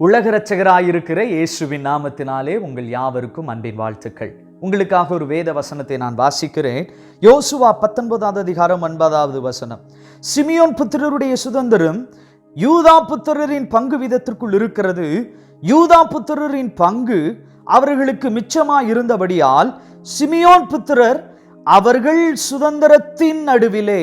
உலக இருக்கிற இயேசுவின் நாமத்தினாலே உங்கள் யாவருக்கும் அன்பின் வாழ்த்துக்கள். உங்களுக்காக ஒரு வேத வசனத்தை நான் வாசிக்கிறேன். யோசுவா பத்தொன்பதாவது அதிகாரம் ஒன்பதாவது வசனம். சிமியோன் புத்திரருடைய சுதந்திரம் யூதா புத்திரரின் பங்கு விதத்திற்குள் இருக்கிறது. யூதா புத்திரரின் பங்கு அவர்களுக்கு மிச்சமாக இருந்தபடியால் சிமியோன் புத்திரர் அவர்கள் சுதந்திரத்தின் நடுவிலே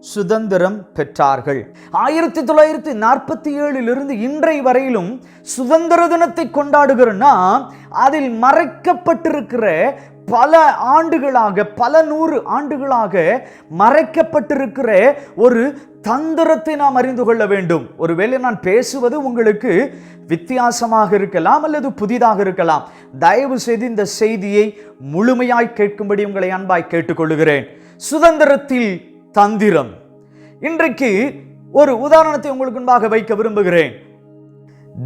சுதந்திரம் பெற்றார்கள். ஆயிரத்தி தொள்ளாயிரத்தி நாற்பத்தி ஏழிலிருந்து இன்றை வரையிலும் சுதந்திர தினத்தை கொண்டாடுகிறோம்னா அதில் மறைக்கப்பட்டிருக்கிற பல ஆண்டுகளாக பல நூறு ஆண்டுகளாக மறைக்கப்பட்டிருக்கிற ஒரு தந்திரத்தை நாம் அறிந்து கொள்ள வேண்டும். ஒருவேளை நான் பேசுவது உங்களுக்கு வித்தியாசமாக இருக்கலாம் அல்லது புதிதாக இருக்கலாம். தயவு செய்து இந்த செய்தியை முழுமையாய் கேட்கும்படி உங்களை அன்பாய் கேட்டுக்கொள்கிறேன். சுதந்திரத்தில் தந்திரம். இன்றைக்கு ஒரு உதாரணத்தை உங்களுக்கு முன்பாக வைக்க விரும்புகிறேன்.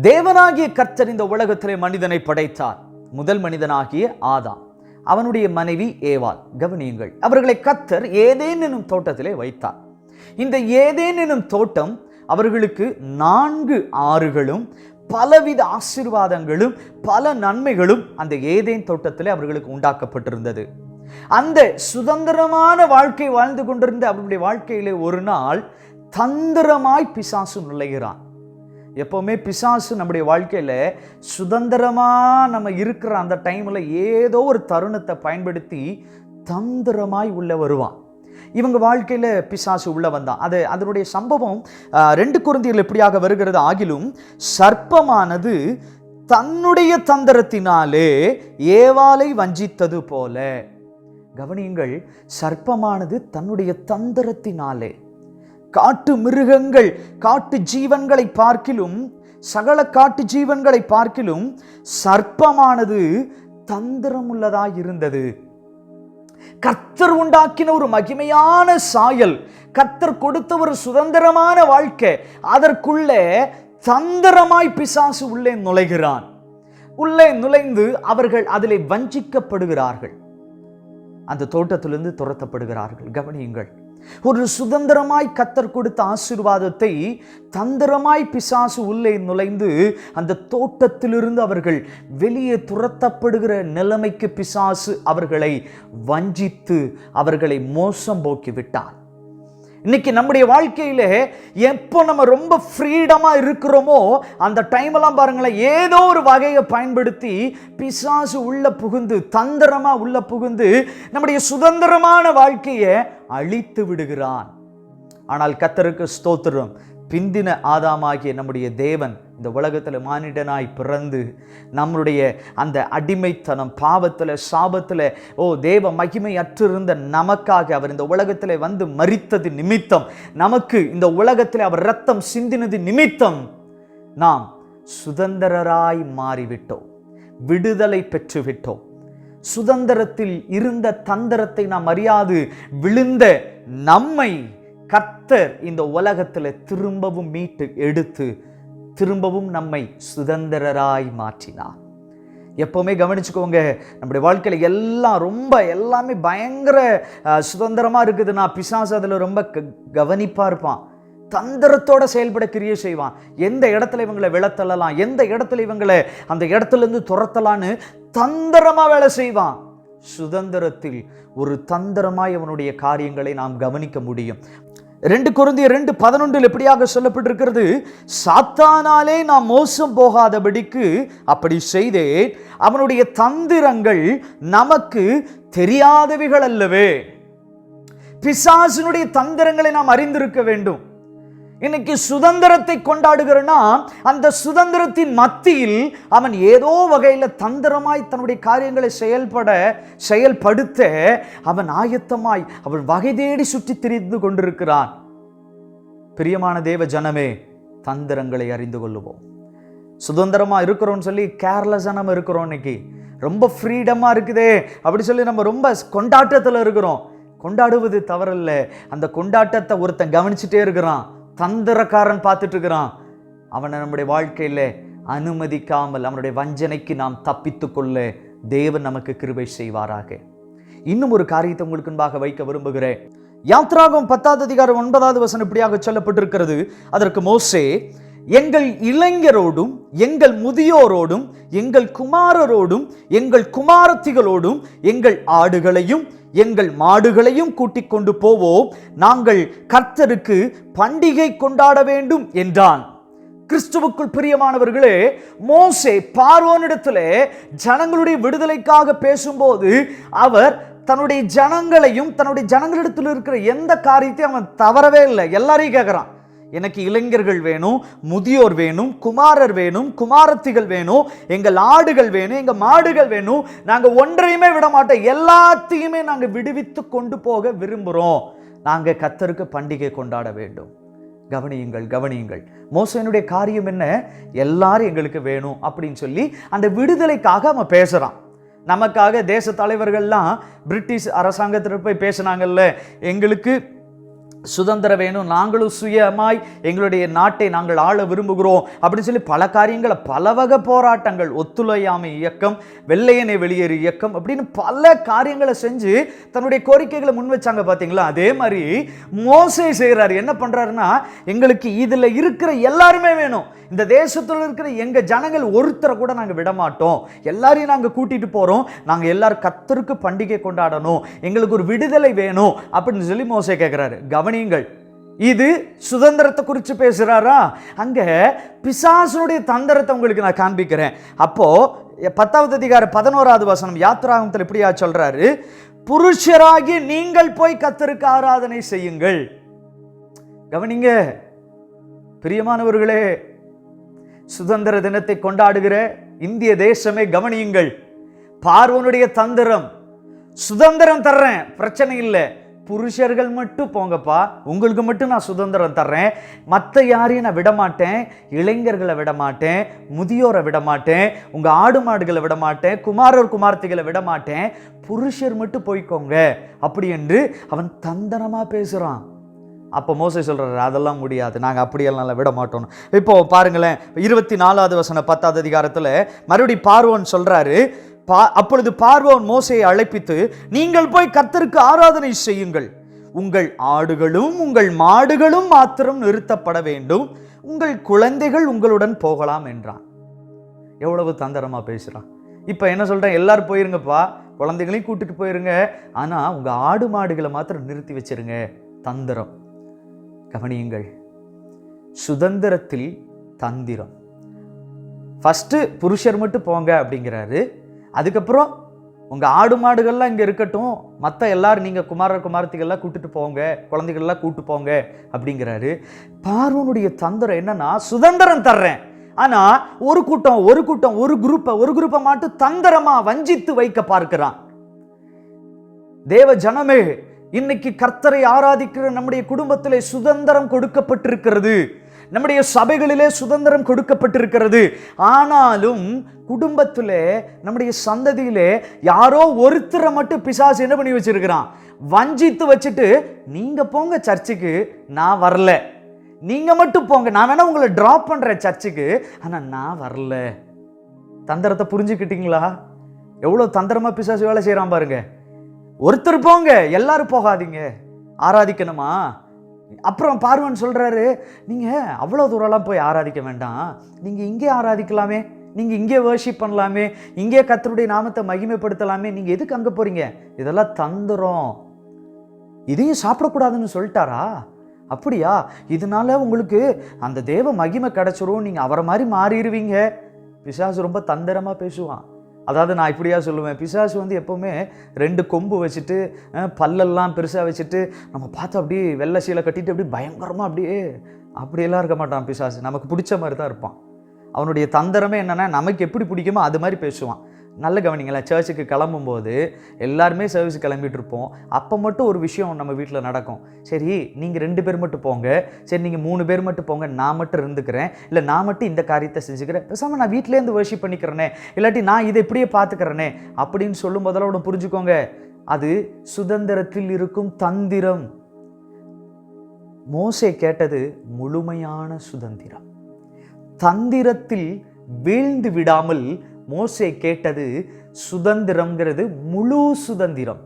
தேவனாகிய கர்த்தர் இந்த உலகத்திலே மனிதனை படைத்தார். முதல் மனிதனாகிய ஆதாம். அவனுடைய மனைவி ஏவாள். கவனியுங்கள் அவர்களை கர்த்தர் ஏதேன் எனும் தோட்டத்திலே வைத்தார். இந்த ஏதேன் எனும் தோட்டம் அவர்களுக்கு நான்கு ஆறுகளும் பலவித ஆசீர்வாதங்களும் பல நன்மைகளும் அந்த ஏதேன் தோட்டத்திலே அவர்களுக்கு உண்டாக்கப்பட்டிருந்தது. அந்த சுதந்திரமான வாழ்க்கை வாழ்ந்து கொண்டிருந்த அவருடைய வாழ்க்கையிலே ஒரு நாள் தந்திரமாய் பிசாசு நுழைகிறான். எப்போவுமே பிசாசு நம்முடைய வாழ்க்கையில் சுதந்திரமாக நம்ம இருக்கிற அந்த டைமில் ஏதோ ஒரு தருணத்தை பயன்படுத்தி தந்திரமாய் உள்ளே வருவான். இவங்க வாழ்க்கையில் பிசாசு உள்ளே வந்தான். அது அதனுடைய சம்பவம் ரெண்டு குருந்தியில் எப்படியாக வருகிறது ஆகிலும் சர்ப்பமானது தன்னுடைய தந்திரத்தினாலே ஏவாலை வஞ்சித்தது போல. கவனியுங்கள் சர்ப்பமானது தன்னுடைய தந்திரத்தினாலே. காட்டு மிருகங்கள் காட்டு ஜீவன்களை பார்க்கிலும் சகல காட்டு ஜீவன்களை பார்க்கிலும் சர்ப்பமானது தந்திரமுள்ளதாக இருந்தது கர்த்தர் உண்டாக்கின ஒரு மகிமையான சாயல் கர்த்தர் கொடுத்த ஒரு சுதந்திரமான வாழ்க்கை அதற்குள்ளே தந்திரமாய் பிசாசு உள்ளே நுழைகிறான். உள்ளே நுழைந்து அவர்கள் அதிலே வஞ்சிக்கப்படுகிறார்கள். அந்த தோட்டத்திலிருந்து துரத்தப்படுகிறார்கள். கவனியுங்கள். ஒரு சுதந்திரமாய் கத்தர் கொடுத்த ஆசீர்வாதத்தை தந்திரமாய் பிசாசு உள்ளே நுழைந்து அந்த தோட்டத்திலிருந்து அவர்கள் வெளியே துரத்தப்படுகிற நிலைமைக்கு பிசாசு அவர்களை வஞ்சித்து அவர்களை மோசம் போக்கி விட்டான் இன்னைக்கு நம்முடைய வாழ்க்கையில் எப்போ நம்ம ரொம்ப ஃப்ரீடமாக இருக்கிறோமோ அந்த டைமெல்லாம் பாருங்களேன் ஏதோ ஒரு வகையை பயன்படுத்தி பிசாசு உள்ள புகுந்து தந்திரமாக உள்ள புகுந்து நம்முடைய சுதந்திரமான வாழ்க்கையை அழித்து விடுகிறான். ஆனால் கத்தருக்கு ஸ்தோத்திரம். பிந்தின ஆதாமாகிய நம்முடைய தேவன் இந்த உலகத்தில் மானிடனாய் பிறந்து நம்மளுடைய அந்த அடிமைத்தனம் பாவத்தில் சாபத்தில் ஓ தேவ மகிமை அற்றிருந்த நமக்காக அவர் இந்த உலகத்தில் வந்து மறித்தது நிமித்தம். நமக்கு இந்த உலகத்தில் அவர் ரத்தம் சிந்தினது நிமித்தம். நாம் சுதந்திரராய் மாறிவிட்டோம். விடுதலை பெற்றுவிட்டோம். சுதந்திரத்தில் இருந்த தந்திரத்தை நாம் அறியாது. விழுந்த நம்மை கத்தர் இந்த உலகத்தில் திரும்பவும் மீட்டு எடுத்து திரும்பவும் நம்மை சுதந்திரராய் மாற்றினார். எப்போவுமே கவனிச்சுக்கோங்க நம்முடைய வாழ்க்கையில் எல்லாம் ரொம்ப எல்லாமே பயங்கர சுதந்திரமாக இருக்குதுன்னா பிசாசு அதில் ரொம்ப க கவனிப்பாக இருப்பான். தந்திரத்தோட செயல்பட கிரியை செய்வான். எந்த இடத்துல இவங்களை விளத்தள்ளலாம் எந்த இடத்துல இவங்களை அந்த இடத்துலேருந்து துரத்தலான்னு தந்திரமாக வேலை செய்வான். சுதந்திரத்தில் ஒரு தந்திரமாய் அவனுடைய காரியங்களை நாம் கவனிக்க முடியும். ரெண்டு குருந்திய ரெண்டு பதினொன்றில் எப்படியாக சொல்லப்பட்டிருக்கிறது? சாத்தானாலே நாம் மோசம் போகாதபடிக்கு அப்படி செய்தேன். அவனுடைய தந்திரங்கள் நமக்கு தெரியாதவைகள் அல்லவே. பிசாசினுடைய தந்திரங்களை நாம் அறிந்திருக்க வேண்டும். இன்னைக்கு சுதந்திரத்தை கொண்டாடுகிறனா அந்த சுதந்திரத்தின் மத்தியில் அவன் ஏதோ வகையில் தந்திரமாய் தன்னுடைய காரியங்களை செயல்பட செயல்படுத்த அவன் ஆயத்தமாய் அவன் வகை தேடி சுற்றி திரிந்து கொண்டிருக்கிறான். பிரியமான தேவ ஜனமே தந்திரங்களை அறிந்து கொள்ளுவோம். சுதந்திரமா இருக்கிறோம்னு சொல்லி கேர்லெஸ்ஸாக நம்ம இருக்கிறோம் இன்னைக்கு. ரொம்ப ஃப்ரீடமா இருக்குதே அப்படி சொல்லி நம்ம ரொம்ப கொண்டாட்டத்தில் இருக்கிறோம். கொண்டாடுவது தவறல்ல. அந்த கொண்டாட்டத்தை ஒருத்தன் கவனிச்சுட்டே இருக்கிறான். தந்திரக்காரன் பார்த்துட்டு இருக்கிறான் அவனை நம்முடைய வாழ்க்கையில் அனுமதிக்காமல் அவனுடைய வஞ்சனைக்கு நாம் தப்பித்து கொள்ள தேவன் நமக்கு கிருபை செய்வாராக. இன்னும் ஒரு காரியத்தை உங்களுக்கு முன்பாக வைக்க விரும்புகிறேன். யாத்ராகம் பத்தாவது அதிகாரம் ஒன்பதாவது வசனம் இப்படியாக சொல்லப்பட்டிருக்கிறது. அதற்கு மோசே எங்கள் இளைஞரோடும் எங்கள் முதியோரோடும் எங்கள் குமாரரோடும் எங்கள் குமாரத்திகளோடும் எங்கள் ஆடுகளையும் எங்கள் மாடுகளையும் கூட்டிக் கொண்டு போவோம். நாங்கள் கர்த்தருக்கு பண்டிகை கொண்டாட வேண்டும் என்றான். கிறிஸ்துவுக்குள் பிரியமானவர்களே மோசே பார்வோனிடத்திலே ஜனங்களுடைய விடுதலைக்காக பேசும்போது அவர் தன்னுடைய ஜனங்களையும் தன்னுடைய ஜனங்களிடத்தில் இருக்கிற எந்த காரியத்தையும் அவன் தவறவே இல்லை. எல்லாரையும் கேட்குறான். எனக்கு இளைஞர்கள் வேணும் முதியோர் வேணும் குமாரர் வேணும் குமாரத்திகள் வேணும் எங்கள் ஆடுகள் வேணும் எங்கள் மாடுகள் வேணும். நாங்கள் ஒன்றையுமே விட மாட்டோம். எல்லாத்தையுமே நாங்கள் விடுவித்து கொண்டு போக விரும்புகிறோம் நாங்கள் கத்தருக்கு பண்டிகை கொண்டாட வேண்டும். கவனியுங்கள் கவனியுங்கள். மோசனுடைய காரியம் என்ன? எல்லாரும் எங்களுக்கு வேணும் அப்படின்னு சொல்லி அந்த விடுதலைக்காக அவன் பேசுகிறான் நமக்காக தேச தலைவர்கள்லாம் பிரிட்டிஷ் அரசாங்கத்தில் போய் பேசினாங்கல்ல எங்களுக்கு சுதந்திரம் வேணும் நாங்களும் சுயமாய் எங்களுடைய நாட்டை நாங்கள் ஆள விரும்புகிறோம். அப்படின்னு சொல்லி பல காரியங்களை பல வகை போராட்டங்கள் ஒத்துழையாமை இயக்கம் வெள்ளையனை வெளியேறு இயக்கம் அப்படின்னு பல காரியங்களை செஞ்சு தன்னுடைய கோரிக்கைகளை முன் வச்சாங்க பார்த்தீங்களா அதே மாதிரி மோசை செய்கிறார் என்ன பண்ணுறாருன்னா எங்களுக்கு இதில் இருக்கிற எல்லாருமே வேணும். இந்த தேசத்தில் இருக்கிற எங்கள் ஜனங்கள் ஒருத்தரை கூட நாங்கள் விட மாட்டோம் எல்லாரையும் நாங்கள் கூட்டிட்டு போகிறோம் நாங்கள் எல்லாரும் கத்தருக்கு பண்டிகை கொண்டாடணும். எங்களுக்கு ஒரு விடுதலை வேணும் அப்படின்னு சொல்லி மோசை கேட்குறாரு கவனியுங்கள் இது சுதந்திரத்தை குறித்து பேசுகிறாரா அங்கே பிசாசனுடைய தந்திரத்தை உங்களுக்கு நான் காண்பிக்கிறேன். அப்போது பத்தாவது அதிகார பதினோராவது வசனம் யாத்ராகமத்தில் இப்படியா சொல்கிறாரு புருஷராகி நீங்கள் போய் கத்தருக்கு ஆராதனை செய்யுங்கள். கவனிங்க பிரியமானவர்களே சுதந்திர தினத்தை கொண்டாடுகிற இந்திய தேசமே கவனியுங்கள். பார்வனுடைய தந்திரம். சுதந்திரம் தர்றேன் பிரச்சனை இல்லை. புருஷர்கள் மட்டும் போங்கப்பா. உங்களுக்கு மட்டும் நான் சுதந்திரம் தர்றேன். மற்ற யாரையும் நான் விட மாட்டேன் இளைஞர்களை விட மாட்டேன் முதியோரை விட மாட்டேன் உங்கள் ஆடு மாடுகளை விட மாட்டேன் குமாரர் குமார்த்திகளை விடமாட்டேன். புருஷர் மட்டும் போய்க்கோங்க. அப்படி என்று அவன் தந்தனமாக பேசுகிறான் அப்போ மோசை சொல்கிறாரு அதெல்லாம் முடியாது. நாங்கள் அப்படியெல்லாம் விட மாட்டோம் இப்போ பாருங்களேன் இருபத்தி நாலாவது வசனம் பத்தாவது அதிகாரத்தில் மறுபடி பார்வோன் சொல்கிறாரு பா அப்பொழுது பார்வோன் மோசையை அழைப்பித்து நீங்கள் போய் கத்தருக்கு ஆராதனை செய்யுங்கள். உங்கள் ஆடுகளும் உங்கள் மாடுகளும் மாத்திரம் நிறுத்தப்பட வேண்டும். உங்கள் குழந்தைகள் உங்களுடன் போகலாம் என்றான். எவ்வளவு தந்திரமாக பேசுகிறான் இப்போ என்ன சொல்கிறேன் எல்லாரும் போயிருங்கப்பா. குழந்தைகளையும் கூட்டிகிட்டு போயிருங்க. ஆனால் உங்கள் ஆடு மாடுகளை மாத்திரம் நிறுத்தி வச்சிருங்க. தந்திரம். கவனியுங்கள். சுதந்திரத்தில் தந்திரம். ஃபஸ்ட்டு புருஷர் மட்டும் போங்க அப்படிங்கிறாரு. அதுக்கப்புறம் உங்கள் ஆடு மாடுகள்லாம் இங்கே இருக்கட்டும். மற்ற எல்லாரும் நீங்கள் குமாரர் குமாரத்திகள்லாம் கூட்டுட்டு போங்க. குழந்தைகள்லாம் கூட்டு போங்க அப்படிங்கிறாரு. பார்வனுடைய தந்திரம் என்னன்னா சுதந்திரம் தர்றேன். ஆனால் ஒரு கூட்டம் ஒரு கூட்டம் ஒரு குரூப்பை ஒரு குரூப்பை மட்டும் தந்திரமாக வஞ்சித்து வைக்க பார்க்கிறான். தேவ ஜனமே இன்னைக்கு கர்த்தரை ஆராதிக்கிற நம்முடைய குடும்பத்தில் சுதந்திரம் கொடுக்கப்பட்டிருக்கிறது. நம்முடைய சபைகளிலே சுதந்திரம் கொடுக்கப்பட்டிருக்கிறது. ஆனாலும் குடும்பத்தில் நம்முடைய சந்ததியிலே யாரோ ஒருத்தரை மட்டும் பிசாசு என்ன பண்ணி வச்சிருக்கிறான்? வஞ்சித்து வச்சுட்டு நீங்கள் போங்க சர்ச்சுக்கு நான் வரல. நீங்கள் மட்டும் போங்க. நான் வேணால் உங்களை ட்ராப் பண்ணுறேன் சர்ச்சுக்கு. ஆனால் நான் வரல. தந்திரத்தை புரிஞ்சுக்கிட்டீங்களா? எவ்வளோ தந்திரமாக பிசாசு வேலை செய்கிறான் பாருங்க. ஒருத்தர் போங்க எல்லாரும் போகாதீங்க. ஆராதிக்கணுமா? அப்புறம் பார்வன் சொல்கிறாரு நீங்கள் அவ்வளோ தூரம்லாம் போய் ஆராதிக்க வேண்டாம். நீங்கள் இங்கே ஆராதிக்கலாமே நீங்கள் இங்கே வர்ஷிப் பண்ணலாமே இங்கே கத்தருடைய நாமத்தை மகிமைப்படுத்தலாமே. நீங்கள் எதுக்கு அங்கே போகிறீங்க இதெல்லாம் தந்துடும் இதையும் சாப்பிடக்கூடாதுன்னு சொல்லிட்டாரா? அப்படியா? இதனால உங்களுக்கு அந்த தேவ மகிமை கிடச்சிரும். நீங்கள் அவரை மாதிரி மாறிடுவீங்க. பிசாசு ரொம்ப தந்திரமாக பேசுவான். அதாவது நான் இப்படியா சொல்லுவேன் பிசாசு வந்து எப்போவுமே ரெண்டு கொம்பு வச்சுட்டு பல்லெல்லாம் பெருசாக வச்சுட்டு நம்ம பார்த்து அப்படியே வெள்ளை சீலை கட்டிட்டு அப்படியே பயங்கரமாக அப்படியே அப்படியெல்லாம் இருக்க மாட்டான் பிசாசு. நமக்கு பிடிச்ச மாதிரி தான் இருப்பான். அவனுடைய தந்திரமே என்னென்னா நமக்கு எப்படி பிடிக்குமோ அது மாதிரி பேசுவான். நல்ல கவனிங்களேன் சர்ச்சுக்கு கிளம்பும்போது எல்லாருமே சர்வீஸ் கிளம்பிட்டு இருப்போம் அப்போ மட்டும் ஒரு விஷயம் நம்ம வீட்டில் நடக்கும். சரி நீங்கள் ரெண்டு பேர் மட்டும் போங்க. சரி நீங்கள் மூணு பேர் மட்டும் போங்க. நான் மட்டும் இருந்துக்கிறேன். இல்லை நான் மட்டும் இந்த காரியத்தை செஞ்சுக்கிறேன். பேசாமல் நான் வீட்டிலேருந்து வர்ஷிப் பண்ணிக்கிறேனே. இல்லாட்டி நான் இதை இப்படியே பார்த்துக்கிறேனே அப்படின்னு சொல்லும் போதெல்லாம் புரிஞ்சுக்கோங்க. அது சுதந்திரத்தில் இருக்கும் தந்திரம். மோசே கேட்டது முழுமையான சுதந்திரம். தந்திரத்தில் வீழ்ந்து விடாமல் மோசே கேட்டது சுதந்திரம்ங்கிறது முழு சுதந்திரம்.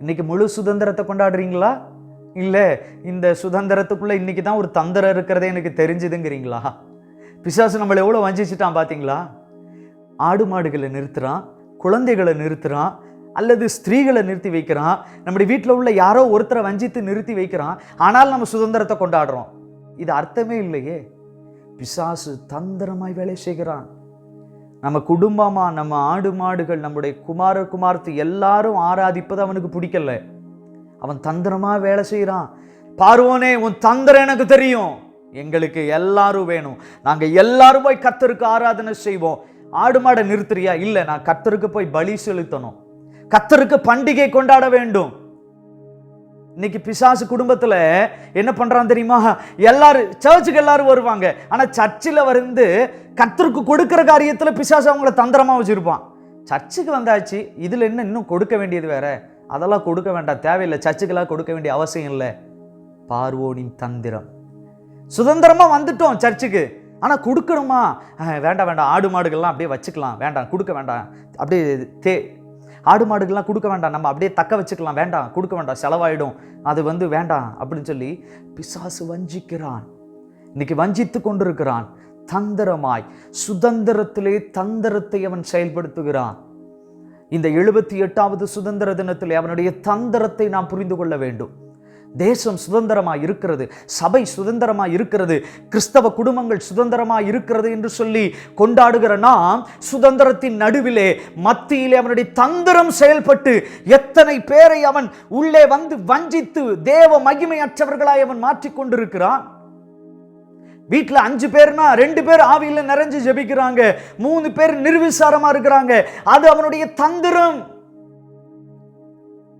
இன்னைக்கு முழு சுதந்திரத்தை கொண்டாடுறீங்களா? இல்லை இந்த சுதந்திரத்துக்குள்ளே இன்றைக்கி தான் ஒரு தந்திரம் இருக்கிறதே எனக்கு தெரிஞ்சுதுங்கிறீங்களா? பிசாசு நம்மளை எவ்வளோ வஞ்சிச்சிட்டான் பார்த்தீங்களா ஆடு மாடுகளை நிறுத்துகிறான் குழந்தைகளை நிறுத்துகிறான் அல்லது ஸ்திரீகளை நிறுத்தி வைக்கிறான். நம்முடைய வீட்டில் உள்ள யாரோ ஒருத்தரை வஞ்சித்து நிறுத்தி வைக்கிறான். ஆனால் நம்ம சுதந்திரத்தை கொண்டாடுறோம். இது அர்த்தமே இல்லையே. பிசாசு தந்திரமாய் வேலை செய்கிறான். நம்ம குடும்பமாக நம்ம ஆடு மாடுகள் நம்முடைய குமார குமார்த்து எல்லாரும் ஆராதிப்பது அவனுக்கு பிடிக்கல. அவன் தந்திரமாக வேலை செய்கிறான் பார்வோனே உன் தந்திரம் எனக்கு தெரியும். எங்களுக்கு எல்லாரும் வேணும். நாங்கள் எல்லாரும் போய் கத்தருக்கு ஆராதனை செய்வோம். ஆடு மாடை நிறுத்துறியா? இல்லை நான் கத்தருக்கு போய் பலி செலுத்தணும். கத்தருக்கு பண்டிகை கொண்டாட வேண்டும். இன்னைக்கு பிசாசு குடும்பத்தில் என்ன பண்ணுறான் தெரியுமா? எல்லாரும் சர்ச்சுக்கு எல்லாரும் வருவாங்க. ஆனால் சர்ச்சில் வந்து கத்தருக்கு கொடுக்குற காரியத்தில் பிசாசு அவங்கள தந்திரமாக வச்சுருப்பான். சர்ச்சுக்கு வந்தாச்சு இதில் என்ன இன்னும் கொடுக்க வேண்டியது வேற? அதெல்லாம் கொடுக்க வேண்டாம் தேவையில்லை. சர்ச்சுக்கெல்லாம் கொடுக்க வேண்டிய அவசியம் இல்லை. பார்வோனின் தந்திரம். சுதந்திரமாக வந்துட்டோம் சர்ச்சுக்கு ஆனால் கொடுக்கணுமா? வேண்டாம் வேண்டாம். ஆடு மாடுகள்லாம் அப்படியே வச்சுக்கலாம். வேண்டாம் கொடுக்க வேண்டாம். அப்படியே தே ஆடு மாடுகள்லாம் கொடுக்க வேண்டாம். நம்ம அப்படியே தக்க வச்சுக்கலாம். வேண்டாம். கொடுக்க வேண்டாம். செலவாயிடும். அது வந்து வேண்டாம் அப்படின்னு சொல்லி பிசாசு வஞ்சிக்கிறான். இன்னைக்கு வஞ்சித்து கொண்டிருக்கிறான். தந்திரமாய் சுதந்திரத்திலே தந்திரத்தை அவன் செயல்படுத்துகிறான். இந்த எழுபத்தி எட்டாவது சுதந்திர தினத்தில் அவனுடைய தந்திரத்தை நாம் புரிந்து கொள்ள வேண்டும். தேசம் சுதந்திரமாக இருக்கிறது சபை சுதந்திரமாக இருக்கிறது கிறிஸ்தவ குடும்பங்கள் சுதந்திரமாக இருக்கிறது என்று சொல்லி கொண்டாடுகிற நாம் சுதந்திரத்தின் நடுவிலே மத்தியிலே அவனுடைய தந்திரம் செயல்பட்டு எத்தனை பேரை அவன் உள்ளே வந்து வஞ்சித்து தேவ மகிமையற்றவர்களாய் அவன் மாற்றிக்கொண்டிருக்கிறான் வீட்டில் அஞ்சு பேர்னா ரெண்டு பேர் ஆவியில் நிறைஞ்சு ஜெபிக்கிறாங்க மூணு பேர் நிர்விசாரமாக இருக்கிறாங்க. அது அவனுடைய தந்திரம்.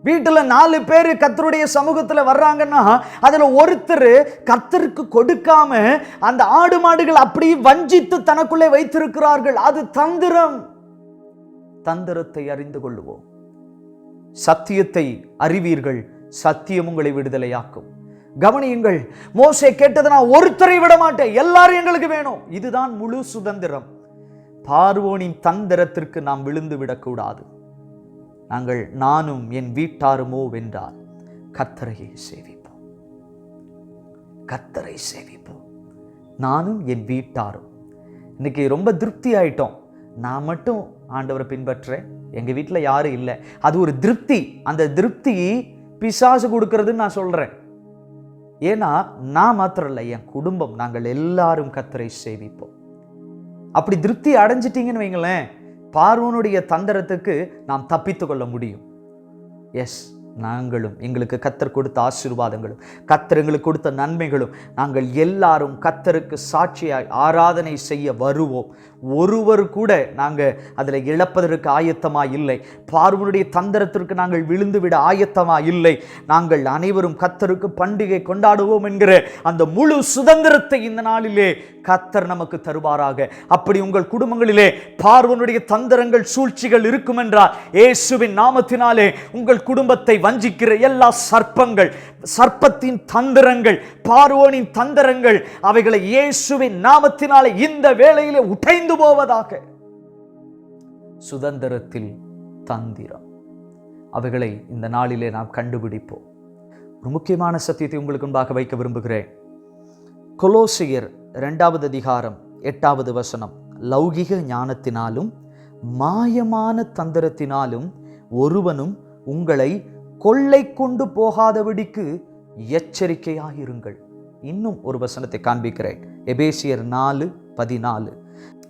வீட்டில் நாலு பேர் கத்தருடைய சமூகத்தில் வர்றாங்கன்னா அதில் ஒருத்தர் கத்தருக்கு கொடுக்காம அந்த ஆடு மாடுகள் அப்படி வஞ்சித்து தனக்குள்ளே வைத்திருக்கிறார்கள். அது தந்திரம். தந்திரத்தை அறிந்து கொள்ளுவோம். சத்தியத்தை அறிவீர்கள். சத்தியம் உங்களை விடுதலையாக்கும். கவனியுங்கள் மோசை கேட்டதை நான் ஒருத்தரை விட மாட்டேன். எல்லாரும் எங்களுக்கு வேணும். இதுதான் முழு சுதந்திரம். பார்வோனின் தந்திரத்திற்கு நாம் விழுந்து விடக்கூடாது. நாங்கள் நானும் என் வீட்டாருமோ வென்றால் கத்தரையை சேவிப்போம். கத்தரை சேவிப்போம். நானும் என் வீட்டாரும். இன்னைக்கு ரொம்ப திருப்தி ஆயிட்டோம். நான் மட்டும் ஆண்டவரை பின்பற்றுறேன் எங்கள் வீட்டில் யாரும் இல்லை. அது ஒரு திருப்தி. அந்த திருப்தி பிசாசு கொடுக்கறதுன்னு நான் சொல்கிறேன் ஏன்னா நான் மாத்திரம் இல்லை என் குடும்பம். நாங்கள் எல்லாரும் கத்தரை சேவிப்போம். அப்படி திருப்தி அடைஞ்சிட்டீங்கன்னு வைங்களேன். பார்வனுடைய தந்திரத்துக்கு நாம் தப்பித்து கொள்ள முடியும். எஸ் நாங்களும் எங்களுக்கு கத்தர் கொடுத்த ஆசீர்வாதங்களும் கத்தர் எங்களுக்கு கொடுத்த நன்மைகளும் நாங்கள் எல்லாரும் கத்தருக்கு சாட்சியாய் ஆராதனை செய்ய வருவோம். ஒருவர் கூட நாங்கள் அதில் இழப்பதற்கு ஆயத்தமாக இல்லை. பார்வனுடைய தந்திரத்திற்கு நாங்கள் விழுந்துவிட ஆயத்தமாக இல்லை. நாங்கள் அனைவரும் கத்தருக்கு பண்டிகை கொண்டாடுவோம் என்கிற அந்த முழு சுதந்திரத்தை இந்த நாளிலே கத்தர் நமக்கு தருவாராக. அப்படி உங்கள் குடும்பங்களிலே பார்வனுடைய தந்திரங்கள் சூழ்ச்சிகள் இருக்கும் என்றால் இயேசுவின் நாமத்தினாலே உங்கள் குடும்பத்தை வஞ்சிக்கிற எல்லா சர்ப்பங்கள் சர்ப்பத்தின் தந்திரங்கள் பார்வோனின் தந்திரங்கள் அவைகளை இயேசுவின் நாமத்தினாலே இந்த வேளையிலே உடைந்து போவதாக. சுதந்திரத்தில் தந்திரம். அவைகளை இந்த நாளிலே நாம் கண்டுபிடிப்போம். ஒரு முக்கியமான சத்தியத்தை உங்களுக்கு முன்பாக வைக்க விரும்புகிறேன். கொலோசியர் ரெண்டாவது அதிகாரம் எட்டாவது வசனம். லௌகிக ஞானத்தினாலும் மாயமான தந்திரத்தினாலும் ஒருவனும் உங்களை கொள்ளை கொண்டு போகாதபடிக்கு எச்சரிக்கையாயிருங்கள். இன்னும் ஒரு வசனத்தை காண்பிக்கிறேன். எபேசியர் நாலு பதினாலு.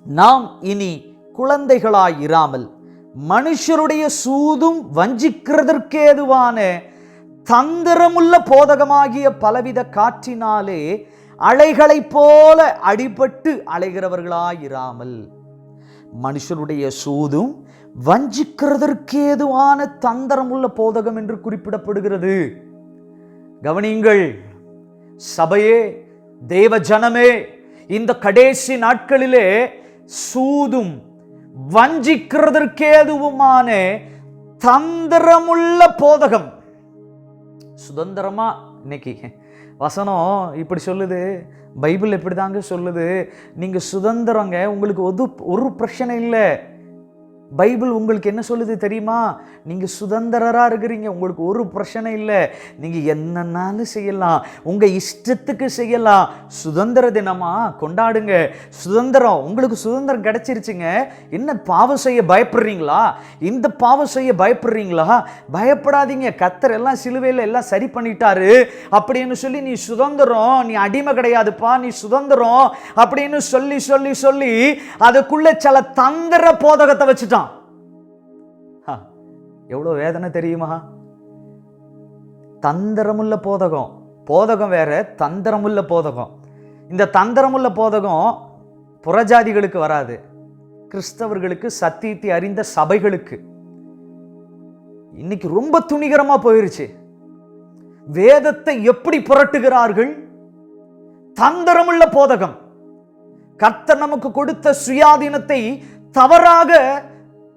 நாம் இனி குழந்தைகளாய் இராமல் மனுஷருடைய சூதும் வஞ்சிக்கிறதற்கேதுவான தந்திரமுள்ள போதகமாகிய பலவித காற்றினாலே அலைகளைப் போல அடிபட்டு அலைகிறவர்களாயிராமல் மனுஷருடைய சூதும் வஞ்சிக்கிறதற்கேதுவான தந்திரமுள்ள போதகம் என்று குறிப்பிடப்படுகிறது. கவனியுங்கள் சபையே தேவ ஜனமே இந்த கடைசி நாட்களிலே சூதும் வஞ்சிக்கிறதற்கேதுவுமான தந்திரமுள்ள போதகம். சுதந்திரமா? இன்னைக்கு வசனம் இப்படி சொல்லுது பைபிள் இப்படி தாங்க சொல்லுது. நீங்கள் சுதந்திரங்க உங்களுக்கு ஒரு ஒரு பிரச்சனை இல்லை. பைபிள் உங்களுக்கு என்ன சொல்லுது தெரியுமா? நீங்கள் சுதந்திரராக இருக்கிறீங்க. உங்களுக்கு ஒரு பிரச்சனை இல்லை. நீங்கள் என்னன்னாலும் செய்யலாம். உங்கள் இஷ்டத்துக்கு செய்யலாம். சுதந்திர தினமா கொண்டாடுங்க. சுதந்திரம். உங்களுக்கு சுதந்திரம் கிடைச்சிருச்சுங்க. என்ன பாவம் செய்ய பயப்படுறீங்களா? இந்த பாவம் செய்ய பயப்படுறீங்களா? பயப்படாதீங்க. கத்தர் எல்லாம் சிலுவையில் எல்லாம் சரி பண்ணிட்டாரு. அப்படின்னு சொல்லி நீ சுதந்திரம். நீ அடிமை கிடையாதுப்பா. நீ சுதந்திரம். அப்படின்னு சொல்லி சொல்லி சொல்லி அதுக்குள்ளே சில தந்திர போதகத்தை வச்சுட்டான் எவ்வளோ வேதனை தெரியுமா? தந்திரமுள்ள போதகம். போதகம் வேற தந்திரமுள்ள போதகம். இந்த தந்திரமுள்ள போதகம் புறஜாதிகளுக்கு வராது. கிறிஸ்தவர்களுக்கு சத்தியத்தை அறிந்த சபைகளுக்கு. இன்னைக்கு ரொம்ப துணிகரமா போயிருச்சு. வேதத்தை எப்படி புரட்டுகிறார்கள்? தந்திரமுள்ள போதகம். கர்த்தர் நமக்கு கொடுத்த சுயாதீனத்தை தவறாக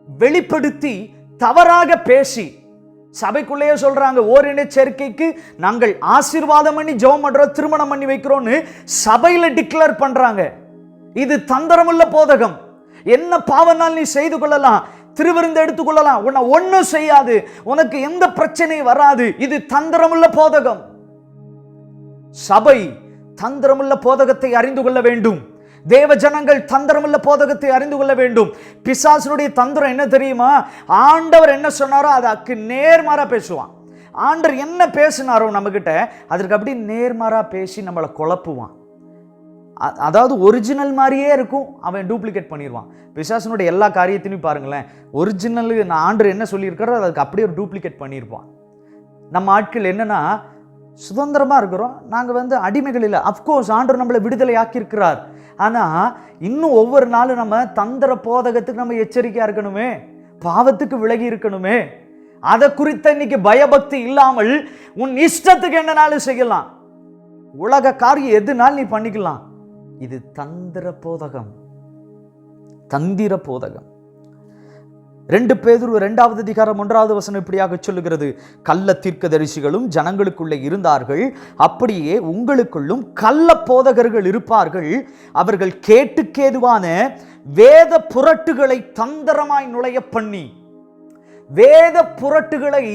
வெளிப்படுத்தி தவறாக பேசி சபைக்குள்ளேயே சொல்றாங்க ஓரின சேர்க்கைக்கு நாங்கள் ஆசீர்வாதம் பண்ணி ஜெபம் பண்றோம் திருமணம் பண்ணி வைக்கிறோம்னு சபையில டிக்ளேர் பண்றாங்க. இது தந்திரமுள்ள போதகம். என்ன பாவனால் நீ செய்து கொள்ளலாம் திருவிருந்து எடுத்துக்கொள்ளலாம் உன்னை ஒன்றும் செய்யாது. உனக்கு எந்த பிரச்சனையும் வராது. இது தந்திரமுள்ள போதகம். சபை தந்திரமுள்ள போதகத்தை அறிந்து கொள்ள வேண்டும். தேவ ஜனங்கள் தந்திரமுள்ள போதகத்தை அறிந்து கொள்ள வேண்டும். பிசாசனுடைய தந்திரம் என்ன தெரியுமா? ஆண்டவர் என்ன சொன்னாரோ அதுக்கு நேர்மாறாக பேசுவான். ஆண்டர் என்ன பேசினாரோ நம்மக்கிட்ட அதற்கு அப்படி நேர்மாறாக பேசி நம்மளை குழப்புவான். அதாவது ஒரிஜினல் மாதிரியே இருக்கும். அவன் டூப்ளிகேட் பண்ணிடுவான் பிசாசனுடைய எல்லா காரியத்திலையும் பாருங்களேன். ஒரிஜினல் நான் ஆண்டர் என்ன சொல்லியிருக்காரோ அதுக்கு அப்படியே ஒரு டூப்ளிகேட் பண்ணியிருப்பான் நம்ம ஆட்கள் என்னென்னா சுதந்திரமாக இருக்கிறோம். நாங்கள் வந்து அடிமைகள் இல்லை. அஃப்கோர்ஸ் ஆண்டர் நம்மளை விடுதலை ஆக்கியிருக்கிறார் ஆனால் இன்னும் ஒவ்வொரு நாளும் நம்ம தந்திர போதகத்துக்கு நம்ம எச்சரிக்கையாக இருக்கணுமே. பாவத்துக்கு விலகி இருக்கணுமே. அதை குறித்த இன்னைக்கு பயபக்தி இல்லாமல் உன் இஷ்டத்துக்கு என்னனாலும் செய்யலாம். உலக காரியம் எதுனாலும் நீ பண்ணிக்கலாம். இது தந்திர போதகம். தந்திர போதகம். ரெண்டு பேதுரு ரெண்டாவது அதிகாரம் ஒன்றாவது வசனம் இப்படியாக சொல்லுகிறது. கள்ள தீர்க்கதரிசிகளும் ஜனங்களுக்குள்ளே இருந்தார்கள். அப்படியே உங்களுக்குள்ளும் கள்ள போதகர்கள் இருப்பார்கள். அவர்கள் கேட்டுக்கேதுவான வேத புரட்டுகளை தந்திரமாய் நுழைய பண்ணி வேத புரட்டுகளை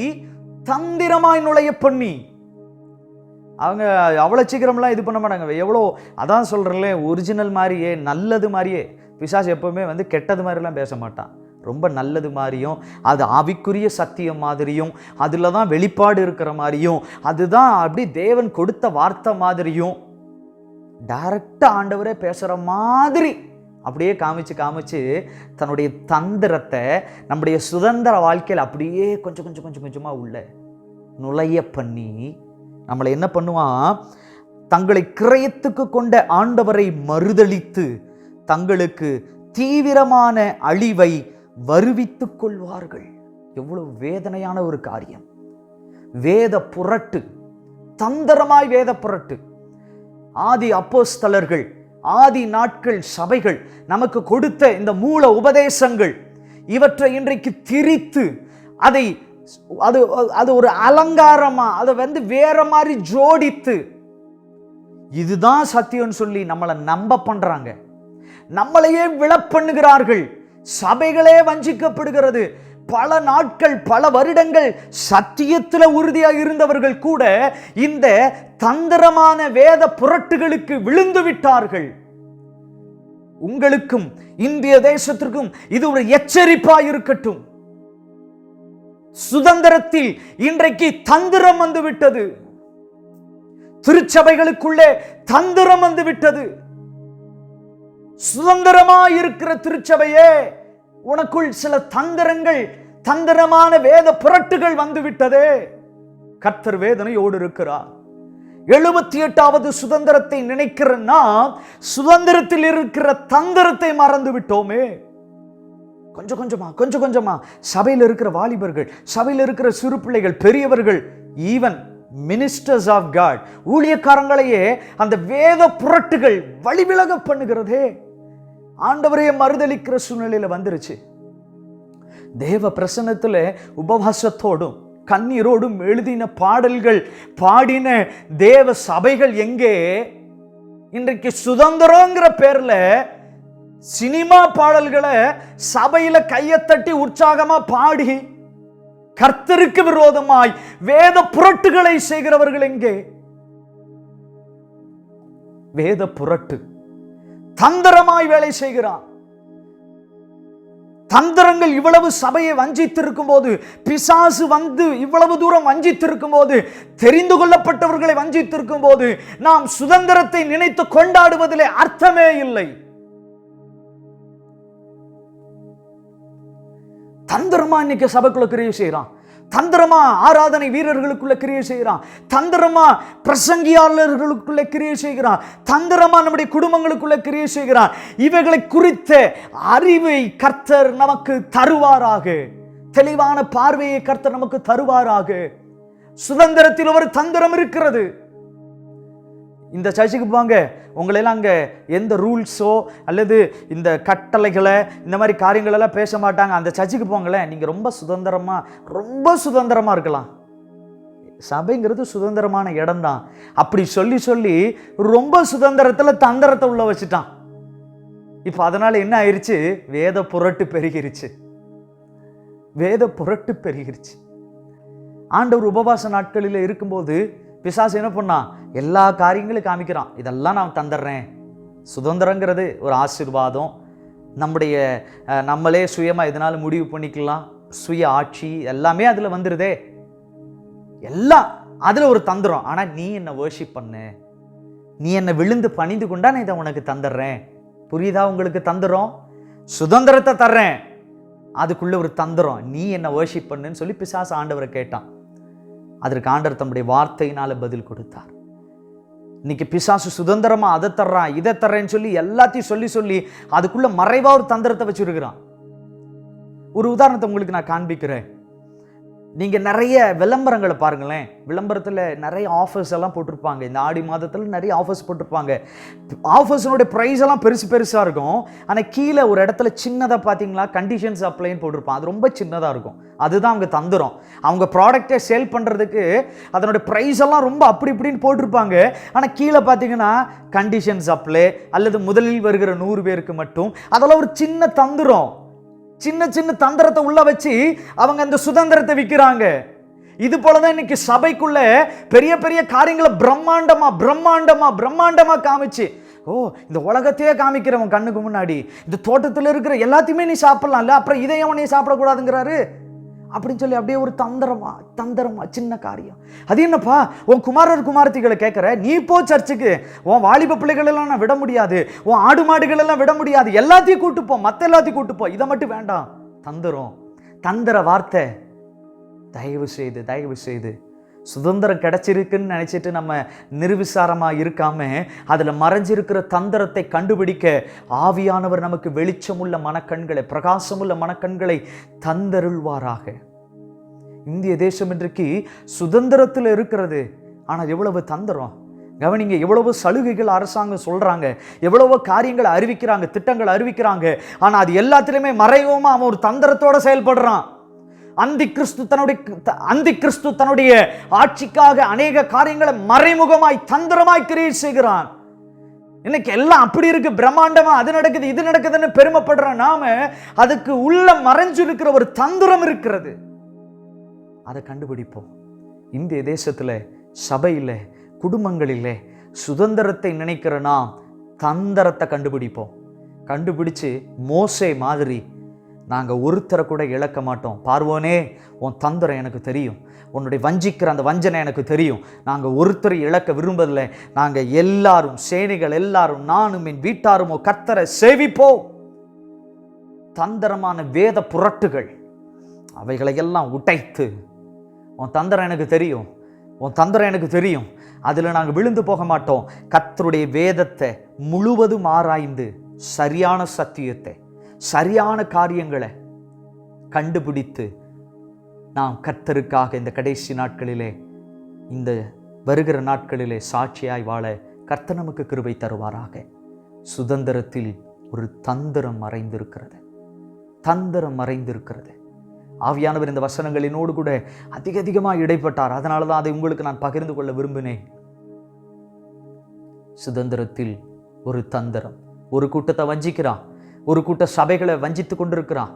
தந்திரமாய் நுழைய பண்ணி. அவங்க அவ்வளோ சீக்கிரம்லாம் இது பண்ண மாட்டாங்க. எவ்வளோ அதான் சொல்கிறேன்ல ஒரிஜினல் மாதிரியே நல்லது மாதிரியே. பிசாஸ் எப்பவுமே வந்து கெட்டது மாதிரிலாம் பேச மாட்டான். ரொம்ப நல்லது மாதிரியும் அது ஆவிக்குரிய சத்தியம் மாதிரியும் அதில் தான் வெளிப்பாடு இருக்கிற மாதிரியும் அதுதான் அப்படி தேவன் கொடுத்த வார்த்தை மாதிரியும் டைரக்டாக ஆண்டவரே பேசுகிற மாதிரி அப்படியே காமிச்சு காமிச்சு தன்னுடைய தந்திரத்தை நம்முடைய சுதந்திர வாழ்க்கையில் அப்படியே கொஞ்சம் கொஞ்சம் கொஞ்சம் கொஞ்சமாக உள்ள நுழைய பண்ணி நம்மளை என்ன பண்ணுவான்? தங்களை கிரயத்துக்கு கொண்ட ஆண்டவரை மறுதளித்து தங்களுக்கு தீவிரமான அழிவை வருவித்துக் கொள்வார்கள். எவ்வளவு வேதனையான ஒரு காரியம். வேத புரட்டு தந்திரமாய் வேத புரட்டு. ஆதி அப்போஸ்தலர்கள் ஆதி நாட்கள் சபைகள் நமக்கு கொடுத்த இந்த மூல உபதேசங்கள் இவற்றை இன்றைக்கு திரித்து அதை அது அது ஒரு அலங்காரமா அதை வந்து வேற மாதிரி ஜோடித்து இதுதான் சத்தியம்னு சொல்லி நம்மளை நம்ப பண்றாங்க. நம்மளையே விழப்பண்ணுகிறார்கள் சபைகளே வஞ்சிக்கப்படுகிறது. பல நாட்கள் பல வருடங்கள் சத்தியத்தில் உறுதியாக இருந்தவர்கள் கூட இந்த தந்திரமான வேத புரட்டுகளுக்கு விழுந்து விட்டார்கள். உங்களுக்கும் இந்திய தேசத்திற்கும் இது ஒரு எச்சரிப்பா இருக்கட்டும். சுதந்திரத்தில் இன்றைக்கு தந்திரம் வந்து விட்டது திருச்சபைகளுக்குள்ளே தந்திரம் வந்து விட்டது சுதந்திரமாய் இருக்கிற திருச்சபையே உனக்குள் சில தந்திரங்கள் தந்திரமான வேத புரட்டுகள் வந்து விட்டதே கர்த்தர் வேதனையோடு இருக்கிறார். எழுபத்தி எட்டாவது சுதந்திரத்தை நினைக்கிறன்னா சுதந்திரத்தில் இருக்கிற தந்திரத்தை மறந்து விட்டோமே. கொஞ்சம் கொஞ்சமா கொஞ்சம் கொஞ்சமா சபையில் இருக்கிற வாலிபர்கள் சபையில் இருக்கிற சிறு பிள்ளைகள் பெரியவர்கள் ஈவன் மினிஸ்டர்ஸ் ஆஃப் காட் ஊழியக்காரங்களையே அந்த வேத புரட்டுகள் வழிவிலக பண்ணுகிறதே. ஆண்டவரையே மறுதளிக்கிற சூழ்நிலையில வந்துருச்சு. தேவ பிரசனத்தில் உபவாசத்தோடும் கண்ணீரோடும் எழுதின பாடல்கள் பாடின தேவ சபைகள் எங்கே? இன்றைக்கு சுதந்திரங்கிற பேர்ல சினிமா பாடல்களை சபையில கையை தட்டி உற்சாகமா பாடி கர்த்தருக்கு விரோதமாய் வேத புரட்டுகளை செய்கிறவர்கள் எங்கே? வேத புரட்டு. தந்திரமாய் வேலை செய்கிறான். தந்திரங்கள் இவ்வளவு சபையை வஞ்சித்திருக்கும் போது பிசாசு வந்து இவ்வளவு தூரம் வஞ்சித்திருக்கும் போது தெரிந்து கொள்ளப்பட்டவர்களை வஞ்சித்திருக்கும் போது நாம் சுதந்திரத்தை நினைத்து கொண்டாடுவதிலே அர்த்தமே இல்லை. தந்திரமா இன்னைக்கு சபைக்குள்ள கிரியை செய்யறான் தந்திரமா ஆராதனை வீரர்களுக்குள்ள கிரியை செய்கிறான். தந்திரமா பிரசங்கியாளர்களுக்குள்ள கிரியை செய்கிறான். தந்திரமா நம்முடைய குடும்பங்களுக்குள்ள கிரியை செய்கிறான். இவைகளை குறித்த அறிவை கர்த்தர் நமக்கு தருவாராக. தெளிவான பார்வையை கர்த்தர் நமக்கு தருவாராக. சுதந்திரத்தில் ஒரு தந்திரம் இருக்கிறது. இந்த சர்ச்சுக்கு போங்க உங்களெல்லாம் அங்கே எந்த ரூல்ஸோ அல்லது இந்த கட்டளைகளை இந்த மாதிரி காரியங்களெல்லாம் பேச மாட்டாங்க. அந்த சர்ச்சுக்கு போங்களேன். நீங்கள் ரொம்ப சுதந்திரமாக ரொம்ப சுதந்திரமாக இருக்கலாம். சபைங்கிறது சுதந்திரமான இடம்தான். அப்படி சொல்லி சொல்லி ரொம்ப சுதந்திரத்தில் தந்திரத்தை உள்ள வச்சுட்டான். இப்போ அதனால் என்ன ஆயிடுச்சு வேத புரட்டு பெருகிருச்சு. வேத புரட்டு பெருகிருச்சு. ஆண்டவர் உபவாச நாட்களில் இருக்கும்போது பிசாசு என்ன பண்ணான் எல்லா காரியங்களும் காமிக்கிறான். இதெல்லாம் நான் தந்துடுறேன். சுதந்திரங்கிறது ஒரு ஆசீர்வாதம். நம்முடைய நம்மளே சுயமாக இதனால் முடிவு பண்ணிக்கலாம். சுய ஆட்சி எல்லாமே அதில் வந்துடுதே எல்லாம் அதில் ஒரு தந்துடும் ஆனால் நீ என்னை வேர்ஷிப் பண்ணு. நீ என்னை விழுந்து பணிந்து கொண்டா நான் இதை உனக்கு தந்துடுறேன். புரியுதா உங்களுக்கு தந்துரும்? சுதந்திரத்தை தர்றேன். அதுக்குள்ளே ஒரு தந்துடும் நீ என்னை வேர்ஷிப் பண்ணுன்னு சொல்லி பிசாசு ஆண்டவரை கேட்டான். அதற்கு ஆண்டர் தம்முடைய வார்த்தையினால் பதில் கொடுத்தார். இன்னைக்கு பிசாசு சுதந்திரமாக அதை தர்றான் இதை தர்றேன்னு சொல்லி எல்லாத்தையும் சொல்லி சொல்லி அதுக்குள்ளே மறைவாக ஒரு தந்திரத்தை வச்சிருக்கிறான். ஒரு உதாரணத்தை உங்களுக்கு நான் காண்பிக்கிறேன். நீங்கள் நிறைய விளம்பரங்களை பாருங்களேன். விளம்பரத்தில் நிறைய ஆஃபர்ஸ் எல்லாம் போட்டிருப்பாங்க. இந்த ஆடி மாதத்தில் நிறைய ஆஃபர்ஸ் போட்டிருப்பாங்க. ஆஃபர்ஸினுடைய ப்ரைஸ் எல்லாம் பெருசு பெருசாக இருக்கும். ஆனால் கீழே ஒரு இடத்துல சின்னதாக பார்த்தீங்களா கண்டிஷன்ஸ் அப்ளைன்னு போட்டிருப்பான். அது ரொம்ப சின்னதாக இருக்கும். அதுதான் அவங்க தந்துரும். அவங்க ப்ராடக்டை சேல் பண்ணுறதுக்கு அதனுடைய ப்ரைஸ் எல்லாம் ரொம்ப அப்படி இப்படின்னு போட்டிருப்பாங்க. ஆனால் கீழே பார்த்தீங்கன்னா கண்டிஷன்ஸ் அப்ளை அல்லது முதலில் வருகிற நூறு பேருக்கு மட்டும். அதெல்லாம் ஒரு சின்ன தந்துரும். சின்ன சின்ன தந்திரத்தை உள்ள வச்சு அவங்க அந்த சுதந்திரத்தை விற்கிறாங்க இது போல தான் இன்னைக்கு சபைக்குள்ள பெரிய பெரிய காரியங்களை பிரம்மாண்டமா பிரம்மாண்டமா பிரம்மாண்டமா காமிச்சு. ஓ இந்த உலகத்தையே காமிக்கிறவன் கண்ணுக்கு முன்னாடி. இந்த தோட்டத்தில் இருக்கிற எல்லாத்தையுமே நீ சாப்பிடலாம்ல? அப்புறம் இதையும் நீ சாப்பிடக்கூடாதுங்கிறாரு? அப்படின்னு சொல்லி அப்படியே ஒரு தந்திரமா தந்திரமா சின்ன காரியம். அது என்னப்பா? உன் குமாரர் குமாரத்திகளை கேட்குற நீ போ சர்ச்சுக்கு. உன் வாலிப பிள்ளைகளெல்லாம் நான் விட முடியாது. உன் ஆடு மாடுகளெல்லாம் விட முடியாது. எல்லாத்தையும் கூட்டு மற்ற எல்லாத்தையும் கூட்டுப்போம் இதை மட்டும் வேண்டாம். தந்திரம். தந்திர வார்த்தை. தயவு செய்து தயவு செய்து. சுதந்திரம் கிடைச்சிருக்குன்னு நினச்சிட்டு நம்ம நிர்விசாரமாக இருக்காம அதில் மறைஞ்சிருக்கிற தந்திரத்தை கண்டுபிடிக்க ஆவியானவர் நமக்கு வெளிச்சமுள்ள மனக்கண்களை பிரகாசமுள்ள மனக்கண்களை தந்தருள்வாராக. இந்திய தேசம் இன்றைக்கு சுதந்திரத்தில் இருக்கிறது. ஆனால் எவ்வளவு தந்திரம்? கவனிங்க எவ்வளவு சலுகைகள் அரசாங்கம் சொல்கிறாங்க எவ்வளவோ காரியங்களை அறிவிக்கிறாங்க திட்டங்கள் அறிவிக்கிறாங்க. ஆனால் அது எல்லாத்துலேயுமே மறைவோமா அவன் ஒரு தந்திரத்தோட செயல்படுறான். அந்தி கிறிஸ்து தன்னுடைய அந்தி கிறிஸ்து தன்னுடைய ஆட்சிக்காக அநேக காரியங்களை மறைமுகமாய் தந்திரமாய் கிரியேட் செய்கிறான். இன்னைக்கு எல்லாம் அப்படி இருக்கு. பிரம்மாண்டமா அது நடக்குது இது நடக்குதுன்னு பெருமைப்படுற நாம அதுக்கு உள்ள மறைஞ்சிருக்கிற ஒரு தந்திரம் இருக்கிறது. அதை கண்டுபிடிப்போம். இந்திய தேசத்தில் சபையில் குடும்பங்களில் சுதந்திரத்தை நினைக்கிற நாம் தந்திரத்தை கண்டுபிடிப்போம். கண்டுபிடிச்சு மோசே மாதிரி நாங்கள் ஒருத்தரை கூட இழக்க மாட்டோம். பார்வோனே உன் தந்திரம் எனக்கு தெரியும். உன்னுடைய வஞ்சிக்கிற அந்த வஞ்சனை எனக்கு தெரியும். நாங்கள் ஒருத்தரை இழக்க விரும்பதில்லை. நாங்கள் எல்லாரும் சேனைகள் எல்லாரும் நானும் என் வீட்டாருமோ கர்த்தரை சேவிப்போம். தந்திரமான வேத புரட்டுகள் அவைகளை எல்லாம் உடைத்து உன் தந்திரம் எனக்கு தெரியும். உன் தந்திரம் எனக்கு தெரியும். அதில் நாங்கள் விழுந்து போக மாட்டோம். கர்த்தருடைய வேதத்தை முழுவதும் ஆராய்ந்து சரியான சத்தியத்தை சரியான காரியங்களை கண்டுபிடித்து நாம் கர்த்தருக்காக இந்த கடைசி நாட்களிலே இந்த வருகிற நாட்களிலே சாட்சியாய் வாழ கர்த்தர் நமக்கு கிருபை தருவாராக. சுதந்திரத்தில் ஒரு தந்திரம் மறைந்திருக்கிறது. தந்திரம் மறைந்திருக்கிறது. ஆவியானவர் இந்த வசனங்களினோடு கூட அதிக அதிகமாக இடைப்பட்டார். அதனால தான் அதை உங்களுக்கு நான் பகிர்ந்து கொள்ள விரும்பினேன். சுதந்திரத்தில் ஒரு தந்திரம். ஒரு கூட்டத்தை வஞ்சிக்கிறான். ஒரு கூட்ட சபைகளை வஞ்சித்து கொண்டிருக்கிறான்.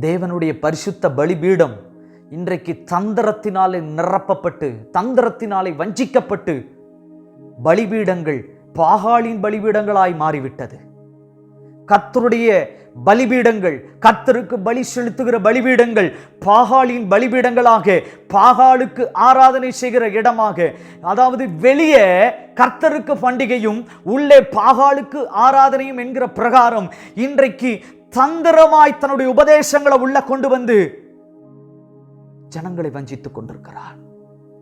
தேவனுடைய பரிசுத்த பலிபீடம் இன்றைக்கு தந்திரத்தினாலே நிரப்பப்பட்டு தந்திரத்தினாலே வஞ்சிக்கப்பட்டு பலிபீடங்கள் பாகாலின் பலிபீடங்களாய் மாறிவிட்டது. கர்த்தருடைய பலிபீடங்கள் கத்தருக்கு பலி செலுத்துகிற பலிபீடங்கள் பாகாலின் பலிபீடங்களாக பாகாலுக்கு ஆராதனை செய்கிற இடமாக அதாவது வெளியே கர்த்தருக்கு பண்டிகையும் உள்ளே பாகாலுக்கு ஆராதனையும் என்கிற பிரகாரம் இன்றைக்கு தந்திரமாய் தன்னுடைய உபதேசங்களை உள்ள கொண்டு வந்து ஜனங்களை வஞ்சித்துக் கொண்டிருக்கிறார்.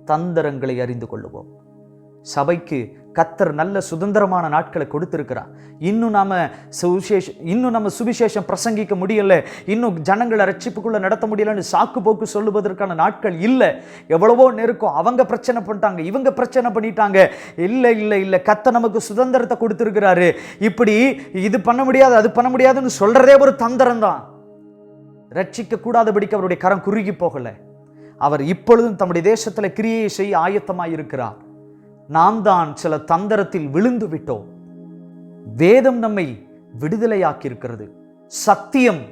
தந்திரங்களை அறிந்து கொள்ளுவோம். சபைக்கு கத்தர் நல்ல சுதந்திரமான நாட்களை கொடுத்துருக்கிறார். இன்னும் நாம சுவிசேஷம் இன்னும் நம்ம சுவிசேஷம் பிரசங்கிக்க முடியல. இன்னும் ஜனங்களை ரட்சிப்புக்குள்ளே நடத்த முடியலன்னு சாக்கு போக்கு சொல்லுவதற்கான நாட்கள் இல்லை. எவ்வளவோ நெருக்கம். அவங்க பிரச்சனை பண்ணிட்டாங்க. இவங்க பிரச்சனை பண்ணிட்டாங்க. இல்லை இல்லை இல்லை. கத்த நமக்கு சுதந்திரத்தை கொடுத்துருக்கிறாரு. இப்படி இது பண்ண முடியாது அது பண்ண முடியாதுன்னு சொல்கிறதே ஒரு தந்திரம் தான். ரட்சிக்க கூடாதபடிக்கு அவருடைய கரம் குறுகி போகல. அவர் இப்பொழுதும் தம்முடைய தேசத்தில் கிரியை செய்ய ஆயத்தமாக இருக்கிறார் நாம் தான் சில தந்திரத்தில் விழுந்து விட்டோம். வேதம் நம்மை விடுதலையாக்கியிருக்கிறது. சத்தியம்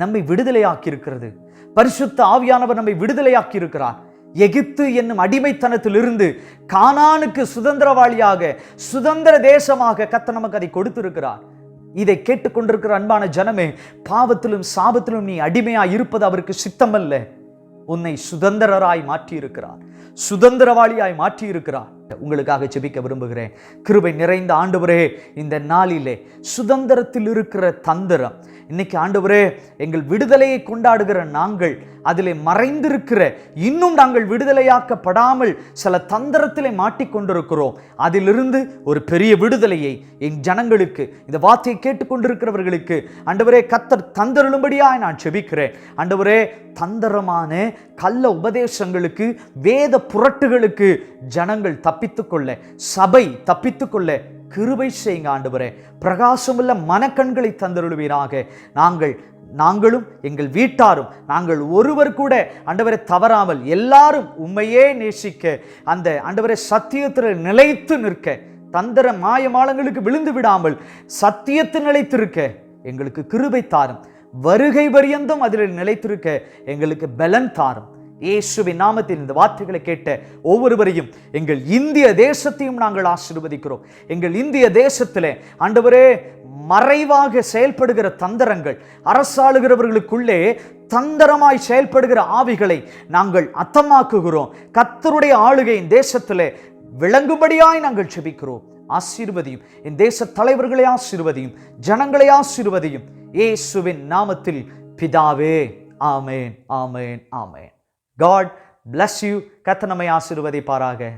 நம்மை விடுதலையாக்கியிருக்கிறது. பரிசுத்த ஆவியானவர் நம்மை விடுதலையாக்கி இருக்கிறார் எகிப்து என்னும் அடிமைத்தனத்திலிருந்து கானானுக்கு சுதந்திரவாளியாக சுதந்திர தேசமாக கத்த நமக்கு அதை கொடுத்திருக்கிறார். இதை கேட்டுக்கொண்டிருக்கிற அன்பான ஜனமே பாவத்திலும் சாபத்திலும் நீ அடிமையா இருப்பது அவருக்கு சித்தமல்ல. உன்னை சுதந்திரராய் மாற்றியிருக்கிறார். சுதந்திரவாளியாய் மாற்றியிருக்கிறார். உங்களுக்காக ஜெபிக்க விரும்புகிறேன். கிருபை நிறைந்த ஆண்டவரே இந்த நாளிலே சுதந்திரத்தில் இருக்கிற தந்திரம் இன்னைக்கு ஆண்டவரே எங்கள் விடுதலையை கொண்டாடுகிற நாங்கள் அதிலே மறைந்திருக்கிற இன்னும் நாங்கள் விடுதலையாக்கப்படாமல் சில தந்திரத்திலே மாட்டிக்கொண்டிருக்கிறோம். அதிலிருந்து ஒரு பெரிய விடுதலையை என் ஜனங்களுக்கு இந்த வார்த்தையை கேட்டுக்கொண்டிருக்கிறவர்களுக்கு அண்டவரே கத்தர் தந்தருளும்படியாய் நான் செபிக்கிறேன். அண்டவரே தந்திரமான கள்ள உபதேசங்களுக்கு வேத புரட்டுகளுக்கு ஜனங்கள் தப்பித்துக்கொள்ள சபை தப்பித்துக்கொள்ள கிருபை செய்யுங்க ஆண்டவரே. பிரகாசமுள்ள மனக்கண்களை தந்தருளுவீராக. நாங்கள் நாங்களும் எங்கள் வீட்டாரும் நாங்கள் ஒருவர் கூட ஆண்டவரை தவறாமல் எல்லாரும் உண்மையே நேசிக்க அந்த ஆண்டவரை சத்தியத்தில் நிலைத்து நிற்க தந்திர மாயமாலங்களுக்கு விழுந்து விடாமல் சத்தியத்தில் நிலைத்திருக்க எங்களுக்கு கிருபை தாரும். வருகை பரியந்தம் அதில் நிலைத்திருக்க எங்களுக்கு பலன் தாரும். இயேசுவின் நாமத்தில் இந்த வார்த்தைகளை கேட்ட ஒவ்வொருவரையும் எங்கள் இந்திய தேசத்தையும் நாங்கள் ஆசீர்வதிக்கிறோம். எங்கள் இந்திய தேசத்திலே ஆண்டவரே மறைவாக செயல்படுகிற தந்திரங்கள் அரசாளுகிறவர்களுக்குள்ளே தந்திரமாய் செயல்படுகிற ஆவிகளை நாங்கள் அத்தமாக்குகிறோம். கத்தருடைய ஆளுகையின் தேசத்தில் விளங்கும்படியாய் நாங்கள் செபிக்கிறோம். ஆசீர்வதியும். என் தேச தலைவர்களை ஆசீர்வதியும். ஜனங்களை ஆசீர்வதியும். இயேசுவின் நாமத்தில் பிதாவே ஆமேன் ஆமேன் ஆமேன். காட் பிளஸ் யூ கத்தனமை நம்மை ஆசிர்வதிப்பாராக.